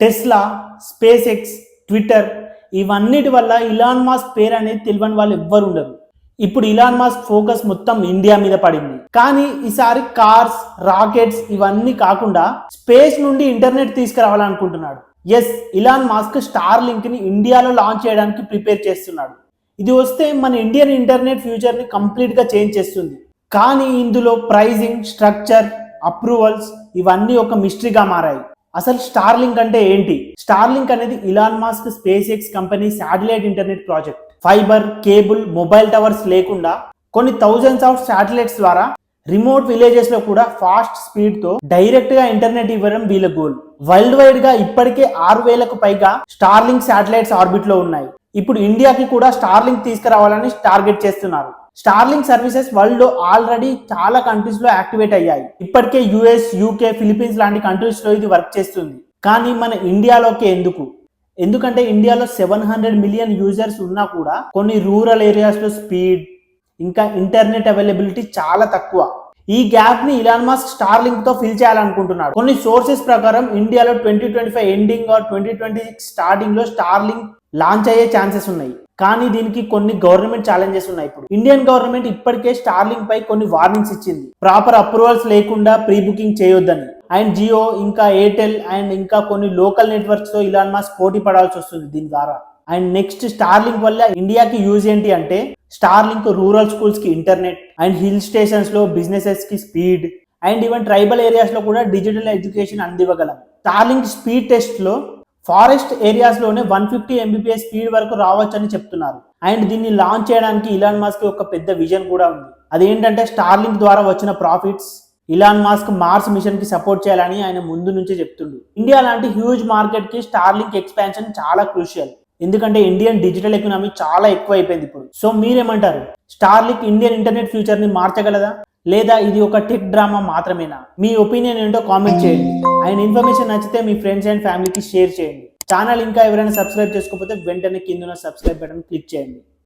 Tesla space X Twitter ఇవన్నిటి వల్ల ఇలాన్ mask పేరు అనేది తెలియని వాళ్ళు ఎవ్వరు ఉండరు. ఇప్పుడు ఇలాన్ మాస్క్ ఫోకస్ మొత్తం ఇండియా మీద పడింది. కానీ ఈసారి కార్స్ రాకెట్స్ ఇవన్నీ కాకుండా స్పేస్ నుండి ఇంటర్నెట్ తీసుకురావాలనుకుంటున్నాడు. ఎస్ ఇలాన్ మాస్క్ స్టార్ లింక్ని ఇండియాలో లాంచ్ చేయడానికి ప్రిపేర్ చేస్తున్నాడు. ఇది వస్తే మన ఇండియన్ ఇంటర్నెట్ ఫ్యూచర్ని కంప్లీట్గా చేంజ్ చేస్తుంది. కానీ ఇందులో ప్రైజింగ్ స్ట్రక్చర్ అప్రూవల్స్ ఇవన్నీ ఒక మిస్టరీగా మారాయి. అసలు స్టార్లింక్ అంటే ఏంటి? స్టార్లింక్ అనేది Elon Musk SpaceX company satellite internet project. Fibre cable mobile towers లేకుండా కొన్ని థౌజండ్స్ ఆఫ్ శాటిలైట్స్ ద్వారా రిమోట్ విలేజెస్లో కూడా ఫాస్ట్ స్పీడ్తో డైరెక్ట్గా ఇంటర్నెట్ ఇవ్వడం వీళ్ళ గోల్. వరల్డ్ వైడ్గా ఇప్పటికే ఆరు వేలకు పైగా స్టార్లింక్ శాటిలైట్స్ ఆర్బిట్లో ఉన్నాయి. ఇప్పుడు ఇండియాకి కూడా స్టార్లింక్ తీసుకురావాలని టార్గెట్ చేస్తున్నారు. స్టార్లింగ్ సర్వీసెస్ వరల్డ్లో ఆల్రెడీ చాలా కంట్రీస్లో యాక్టివేట్ అయ్యాయి. ఇప్పటికే యుఎస్ యూకే ఫిలిపీన్స్ లాంటి కంట్రీస్లో ఇది వర్క్ చేస్తుంది. కానీ మన ఇండియాలోకి ఎందుకు? ఎందుకంటే ఇండియాలో సెవెన్ హండ్రెడ్ మిలియన్ యూజర్స్ ఉన్నా కూడా కొన్ని రూరల్ ఏరియాస్లో స్పీడ్ ఇంకా ఇంటర్నెట్ అవైలబిలిటీ చాలా తక్కువ. ఈ గ్యాప్ని ఇలాన్ మాస్క్ స్టార్ లింక్తో ఫిల్ చేయాలనుకుంటున్నాడు. కొన్ని సోర్సెస్ ప్రకారం ఇండియాలో twenty twenty five ending or twenty twenty six స్టార్టింగ్లో స్టార్ లింక్ లాంచ్ అయ్యే ఛాన్సెస్ ఉన్నాయి. కానీ దీనికి కొన్ని గవర్నమెంట్ ఛాలెంజెస్ ఉన్నాయి ఇప్పుడు. ఇండియన్ గవర్నమెంట్ ఇప్పటికే స్టార్లింక్ పై కొన్ని వార్నింగ్స్ ఇచ్చింది. ప్రాపర్ అప్రూవల్స్ లేకుండా ప్రీ బుకింగ్ చేయొద్దని. అండ్ జియో ఇంకా ఎయిర్టెల్ అండ్ ఇంకా కొన్ని లోకల్ నెట్వర్క్స్తో ఇలాన్ మాస్క్ పోటీ పడాల్సి వస్తుంది దీని ద్వారా. అండ్ నెక్స్ట్ స్టార్లింక్ వల్ల ఇండియాకి యూజ్ ఏంటి అంటే స్టార్లింక్ రూరల్ స్కూల్స్కి ఇంటర్నెట్ అండ్ హిల్ స్టేషన్స్లో బిజినెసెస్కి స్పీడ్ అండ్ ఈవెన్ ట్రైబల్ ఏరియాస్లో కూడా డిజిటల్ ఎడ్యుకేషన్ అందివ్వగలం. స్టార్లింక్ స్పీడ్ టెస్ట్లో ఫారెస్ట్ ఏరియాస్లోనే వన్ ఫిఫ్టీ ఎంబీపీఎస్ స్పీడ్ వరకు రావచ్చని చెప్తున్నారు. అండ్ దీన్ని లాంచ్ చేయడానికి ఇలాన్ మాస్క్ ఒక పెద్ద విజన్ కూడా ఉంది. అదేంటంటే స్టార్లింక్ ద్వారా వచ్చిన ప్రాఫిట్స్ ఇలాన్ మాస్క్ మార్స్ మిషన్కి సపోర్ట్ చేయాలని ఆయన ముందు నుంచే చెప్తుండు. ఇండియా లాంటి హ్యూజ్ మార్కెట్కి స్టార్లింక్ ఎక్స్పాన్షన్ చాలా క్రూషియల్. ఎందుకంటే ఇండియన్ డిజిటల్ ఎకనామీ చాలా ఎక్కువ అయిపోయింది ఇప్పుడు. సో మీరేమంటారు? స్టార్లిక్ ఇండియన్ ఇంటర్నెట్ ఫ్యూచర్ని మార్చగలదా? లేదా ఇది ఒక టెక్ డ్రామా మాత్రమేనా? మీ ఒపీనియన్ ఏంటో కామెంట్ చేయండి. అండ్ ఇన్ఫర్మేషన్ నచ్చితే మీ ఫ్రెండ్స్ అండ్ ఫ్యామిలీకి షేర్ చేయండి. ఛానల్ ఇంకా ఎవరైనా సబ్స్క్రైబ్ చేసుకోకపోతే వెంటనే కింద సబ్స్క్రైబ్ బటన్ క్లిక్ చేయండి.